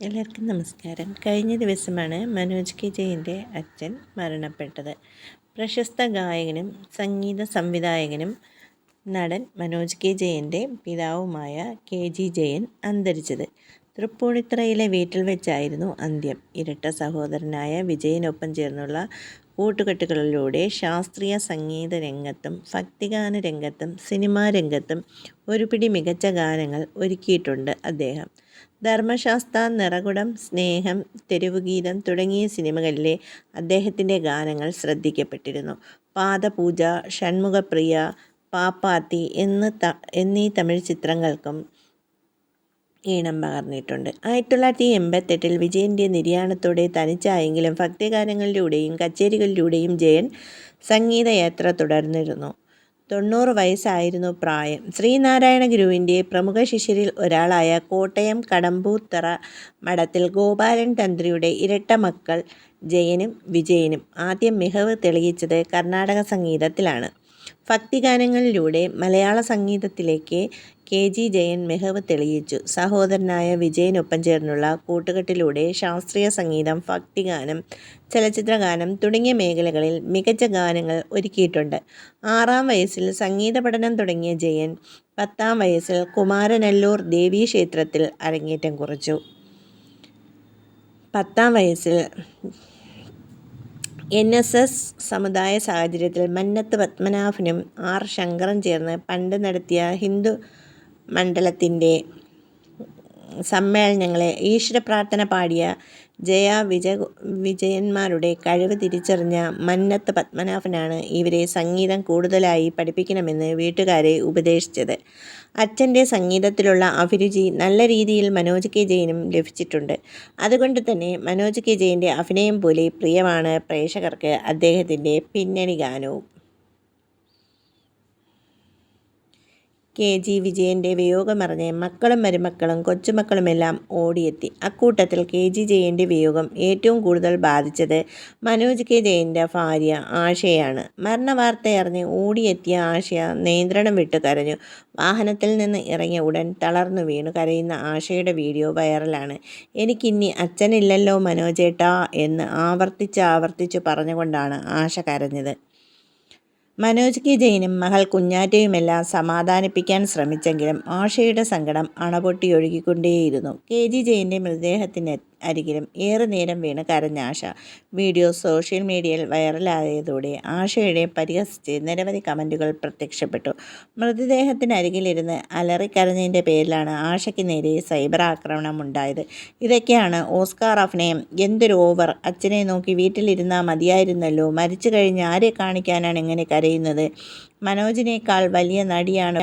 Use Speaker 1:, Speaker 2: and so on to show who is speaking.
Speaker 1: എല്ലാവർക്കും നമസ്കാരം. കഴിഞ്ഞ ദിവസമാണ് മനോജ് കെ ജയന്റെ അച്ഛൻ മരണപ്പെട്ടത്. പ്രശസ്ത ഗായകനും സംഗീത സംവിധായകനും നടൻ മനോജ് കെ ജയന്റെ പിതാവുമായ കെ ജി ജയൻ അന്തരിച്ചത്. തൃപ്പൂണിത്തറയിലെ വീട്ടിൽ വെച്ചായിരുന്നു അന്ത്യം. ഇരട്ട സഹോദരനായ വിജയനൊപ്പം ചേർന്നുള്ള കൂട്ടുകെട്ടുകളിലൂടെ ശാസ്ത്രീയ സംഗീത രംഗത്തും ഭക്തിഗാന രംഗത്തും സിനിമാ രംഗത്തും ഒരുപിടി മികച്ച ഗാനങ്ങൾ ഒരുക്കിയിട്ടുണ്ട് അദ്ദേഹം. ധർമ്മശാസ്ത്ര നിറകുടം സ്നേഹം തെരുവുഗീതം തുടങ്ങിയ സിനിമകളിലെ അദ്ദേഹത്തിന്റെ ഗാനങ്ങൾ ശ്രദ്ധിക്കപ്പെട്ടിരുന്നു. പാദപൂജ ഷൺമുഖപ്രിയ പാപ്പാത്തി എന്ന് ത എന്നീ തമിഴ് ചിത്രങ്ങൾക്കും ഈണം പകർന്നിട്ടുണ്ട്. ആയിരത്തി തൊള്ളായിരത്തി എൺപത്തെട്ടിൽ വിജയന്റെ നിര്യാണത്തോടെ തനിച്ചായെങ്കിലും ഭക്തിഗാനങ്ങളിലൂടെയും കച്ചേരികളിലൂടെയും ജയൻ സംഗീതയാത്ര തുടർന്നിരുന്നു. തൊണ്ണൂറ് വയസ്സായിരുന്നു പ്രായം. ശ്രീനാരായണ ഗുരുവിന്റെ പ്രമുഖ ശിഷ്യരിൽ ഒരാളായ കോട്ടയം കടമ്പൂത്തറ മഠത്തിൽ ഗോപാലൻ തന്ത്രിയുടെ ഇരട്ട മക്കൾ ജയനും വിജയനും ആദ്യം മികവ് തെളിയിച്ചത് കർണാടക സംഗീതത്തിലാണ്. ഭക്തിഗാനങ്ങളിലൂടെ മലയാള സംഗീതത്തിലേക്ക് കെ ജി ജയൻ മികവ് തെളിയിച്ചു. സഹോദരനായ വിജയനൊപ്പം ചേർന്നുള്ള കൂട്ടുകെട്ടിലൂടെ ശാസ്ത്രീയ സംഗീതം ഭക്തിഗാനം ചലച്ചിത്രഗാനം തുടങ്ങിയ മേഖലകളിൽ മികച്ച ഗാനങ്ങൾ ഒരുക്കിയിട്ടുണ്ട്. ആറാം വയസ്സിൽ സംഗീത പഠനം തുടങ്ങിയ ജയൻ പത്താം വയസ്സിൽ കുമാരനല്ലൂർ ദേവീക്ഷേത്രത്തിൽ അരങ്ങേറ്റം കുറിച്ചു. പത്താം വയസ്സിൽ എൻ എസ് എസ് സമുദായ സാഹചര്യത്തിൽ മന്നത്ത് പത്മനാഭനും ആർ ശങ്കറും ചേർന്ന് പണ്ട് നടത്തിയ ഹിന്ദു മണ്ഡലത്തിന്റെ സമ്മേളനങ്ങളെ ഈശ്വര പ്രാർത്ഥന പാടിയ ജയ വിജയ വിജയന്മാരുടെ കഴിവ് തിരിച്ചറിഞ്ഞ മന്നത്ത് പത്മനാഭനാണ് ഇവരെ സംഗീതം കൂടുതലായി പഠിപ്പിക്കണമെന്ന് വീട്ടുകാരെ ഉപദേശിച്ചത്. അച്ഛന്റെ സംഗീതത്തിലുള്ള അഭിരുചി നല്ല രീതിയിൽ മനോജ് കെ ജയനും ലഭിച്ചിട്ടുണ്ട്. അതുകൊണ്ട് തന്നെ മനോജ് കെ ജയന്റെ അഭിനയം പോലെ പ്രിയമാണ് പ്രേക്ഷകർക്ക് അദ്ദേഹത്തിന്റെ പിന്നണി ഗാനവും. കെ. ജി. വിജയന്റെ വിയോഗമറിഞ്ഞ് മക്കളും മരുമക്കളും കൊച്ചുമക്കളുമെല്ലാം ഓടിയെത്തി. അക്കൂട്ടത്തിൽ കെ. ജി. ജയന്റെ വിയോഗം ഏറ്റവും കൂടുതൽ ബാധിച്ചത് മനോജ് കെ. ജയന്റെ ഭാര്യ ആശയാണ്. മരണവാർത്തയറിഞ്ഞ് ഓടിയെത്തിയ ആശയ നിയന്ത്രണം വിട്ട് കരഞ്ഞു. വാഹനത്തിൽ നിന്ന് ഇറങ്ങിയ ഉടൻ തളർന്നു വീണു. കരയുന്ന ആശയുടെ വീഡിയോ വൈറലാണ്. എനിക്കിനി അച്ഛനില്ലല്ലോ മനോജേട്ടാ എന്ന് ആവർത്തിച്ച് ആവർത്തിച്ച് പറഞ്ഞുകൊണ്ടാണ് ആശ കരഞ്ഞത്. മനോജ് കെ ജെയിനും മകൾ കുഞ്ഞാറ്റയുമെല്ലാം സമാധാനിപ്പിക്കാൻ ശ്രമിച്ചെങ്കിലും ആഷയുടെ സങ്കടം അണപൊട്ടിയൊഴുകിക്കൊണ്ടേയിരുന്നു. കെ ജി ജെയിന്റെ മൃതദേഹത്തിന് അരികിലും ഏറെ നേരം വീണ് കരഞ്ഞ ആശ. വീഡിയോ സോഷ്യൽ മീഡിയയിൽ വൈറലായതോടെ ആശയുടെ പരിഹസിച്ച് നിരവധി കമന്റുകൾ പ്രത്യക്ഷപ്പെട്ടു. മൃതദേഹത്തിനരികിലിരുന്ന് അലറിക്കരഞ്ഞതിന്റെ പേരിലാണ് ആശയ്ക്ക് നേരെ സൈബർ ആക്രമണം ഉണ്ടായത് ഇതൊക്കെയാണ് ഓസ്കാർ അഫ്നയം എന്തൊരു ഓവർ. അച്ഛനെ നോക്കി വീട്ടിലിരുന്നാൽ മതിയായിരുന്നല്ലോ. മരിച്ചു കഴിഞ്ഞ് ആരെ കാണിക്കാനാണ് ഇങ്ങനെ കരയുന്നത്? മനോജിനേക്കാൾ വലിയ നടിയാണ്